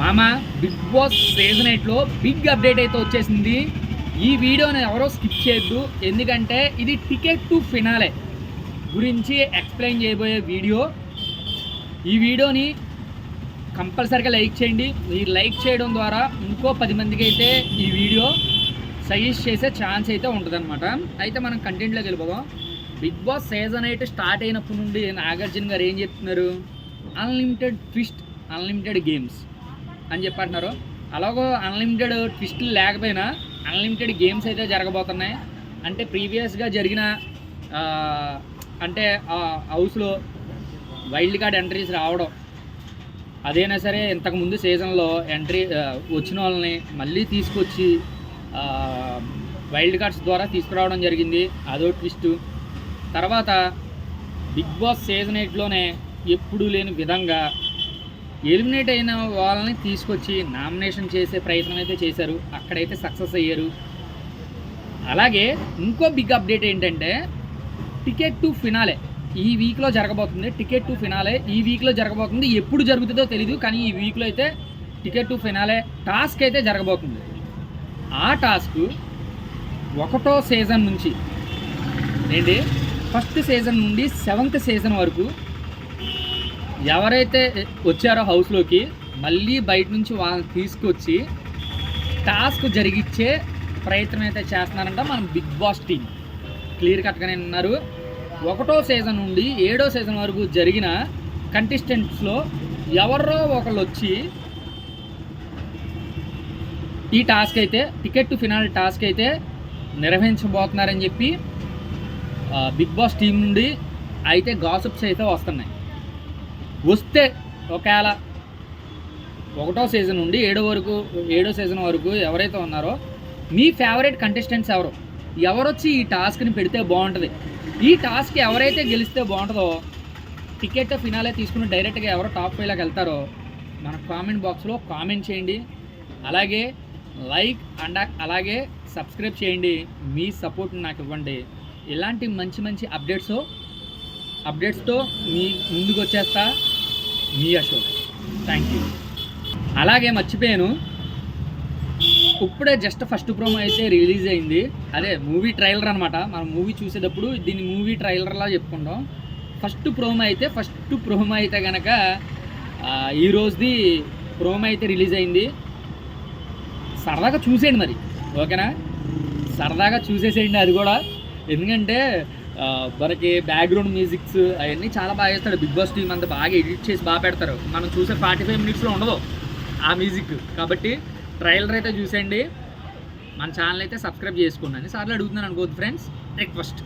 మామ Bigg Boss season ఎయిట్లో big update అయితే వచ్చేసింది. ఈ వీడియోని ఎవరో స్కిప్ చేయొద్దు. ఎందుకంటే ఇది టికెట్ టు ఫినాలే గురించి ఎక్స్ప్లెయిన్ చేయబోయే వీడియో. ఈ వీడియోని కంపల్సరీగా లైక్ చేయండి. మీరు లైక్ చేయడం ద్వారా ఇంకో పది మందికి అయితే ఈ వీడియో సజెస్ట్ చేసే ఛాన్స్ అయితే ఉంటుందన్నమాట. అయితే మనం కంటెంట్లోకి వెళ్ళిపోదాం. Bigg Boss season eight start అయినప్పటి నుండి నాగార్జున గారు ఏం చెప్తున్నారు? అన్లిమిటెడ్ ట్విస్ట్ అన్లిమిటెడ్ గేమ్స్ అని చెప్పంటున్నారు అలాగో అన్లిమిటెడ్ ట్విస్టులు లేకపోయినా అన్లిమిటెడ్ గేమ్స్ అయితే జరగబోతున్నాయి. అంటే ప్రీవియస్గా జరిగిన అంటే ఆ హౌస్లో వైల్డ్ కార్డ్ ఎంట్రీస్ రావడం. అదైనా సరే ఇంతకుముందు సీజన్లో ఎంట్రీ వచ్చిన వాళ్ళని మళ్ళీ తీసుకొచ్చి వైల్డ్ కార్డ్స్ ద్వారా తీసుకురావడం జరిగింది. అదో ట్విస్ట్ తర్వాత బిగ్ బాస్ సీజన్ ఎయిట్లోనే ఎప్పుడూ లేని విధంగా ఎలిమినేట్ అయిన వాళ్ళని తీసుకొచ్చి నామినేషన్ చేసే ప్రయత్నం అయితే చేశారు. అక్కడైతే సక్సెస్ అయ్యారు. అలాగే ఇంకో బిగ్ అప్డేట్ ఏంటంటే టికెట్ టు ఫినాలే ఈ వీక్లో జరగబోతుంది. టికెట్ టు ఫినాలే ఈ వీక్లో జరగబోతుంది. ఎప్పుడు జరుగుతుందో తెలియదు కానీ ఈ వీక్లో అయితే టికెట్ టు ఫినాలే టాస్క్ అయితే జరగబోతుంది. ఆ టాస్క్ ఒకటో సీజన్ నుంచి ఏంటి? ఫస్ట్ సీజన్ నుండి సెవెంత్ సీజన్ వరకు ఎవరైతే వచ్చారో హౌస్లోకి మళ్ళీ బయట నుంచి వాళ్ళని తీసుకొచ్చి టాస్క్ జరిగిచ్చే ప్రయత్నం అయితే చేస్తున్నారంట మన బిగ్ బాస్ టీం క్లియర్ కట్గానే ఉన్నారు. ఒకటో సీజన్ నుండి ఏడో సీజన్ వరకు జరిగిన కంటెస్టెంట్స్లో ఎవరో ఒకళ్ళు వచ్చి ఈ టాస్క్ అయితే టికెట్ టు ఫినాల్ టాస్క్ అయితే నిర్వహించబోతున్నారని చెప్పి బిగ్ బాస్ టీం నుండి అయితే గాసిప్స్ అయితే వస్తున్నాయి. వస్తే ఒకవేళ ఒకటో సీజన్ నుండి ఏడో వరకు ఏడో సీజన్ వరకు ఎవరైతే ఉన్నారో మీ ఫేవరెట్ కంటెస్టెంట్స్ ఎవరు? ఎవరొచ్చి ఈ టాస్క్ని పెడితే బాగుంటుంది? ఈ టాస్క్ ఎవరైతే గెలిస్తే బాగుంటుందో టికెట్ ఫినాలే తీసుకుని డైరెక్ట్గా ఎవరు టాప్ ఫైవ్లోకి వెళ్తారో మన కామెంట్ బాక్స్లో కామెంట్ చేయండి. అలాగే లైక్ అండ్ అలాగే సబ్స్క్రైబ్ చేయండి. మీ సపోర్ట్ నాకు ఇవ్వండి. ఇలాంటి మంచి మంచి అప్డేట్స్ అప్డేట్స్తో మీ ముందుకు వచ్చేస్తా మీ అశోక్. థ్యాంక్ యూ అలాగే మర్చిపోయాను. ఇప్పుడే జస్ట్ ఫస్ట్ ప్రోమో అయితే రిలీజ్ అయింది. అదే మూవీ ట్రైలర్ అనమాట మనం మూవీ చూసేటప్పుడు దీన్ని మూవీ ట్రైలర్లా చెప్పుకుంటాం. ఫస్ట్ ప్రోమో అయితే ఫస్ట్ ప్రోమో అయితే కనుక ఈ రోజుది ప్రోమో అయితే రిలీజ్ అయింది. సరదాగా చూసేయండి మరి. ఓకేనా? సరదాగా చూసేసేయండి అది కూడా. ఎందుకంటే మనకి బ్యాక్గ్రౌండ్ మ్యూజిక్స్ అవన్నీ చాలా బాగా చేస్తాడు. బిగ్ బాస్ టీం అంతా బాగా ఎడిట్ చేసి బాగా పెడతారు. మనం చూసే ఫార్టీ ఫైవ్ మినిట్స్లో ఉండదు ఆ మ్యూజిక్ కాబట్టి ట్రైలర్ అయితే చూసేయండి. మన ఛానల్ అయితే సబ్స్క్రైబ్ చేసుకోండి అని సార్లు అడుగుతున్నాను అనుకోవద్దు ఫ్రెండ్స్ రిక్వెస్ట్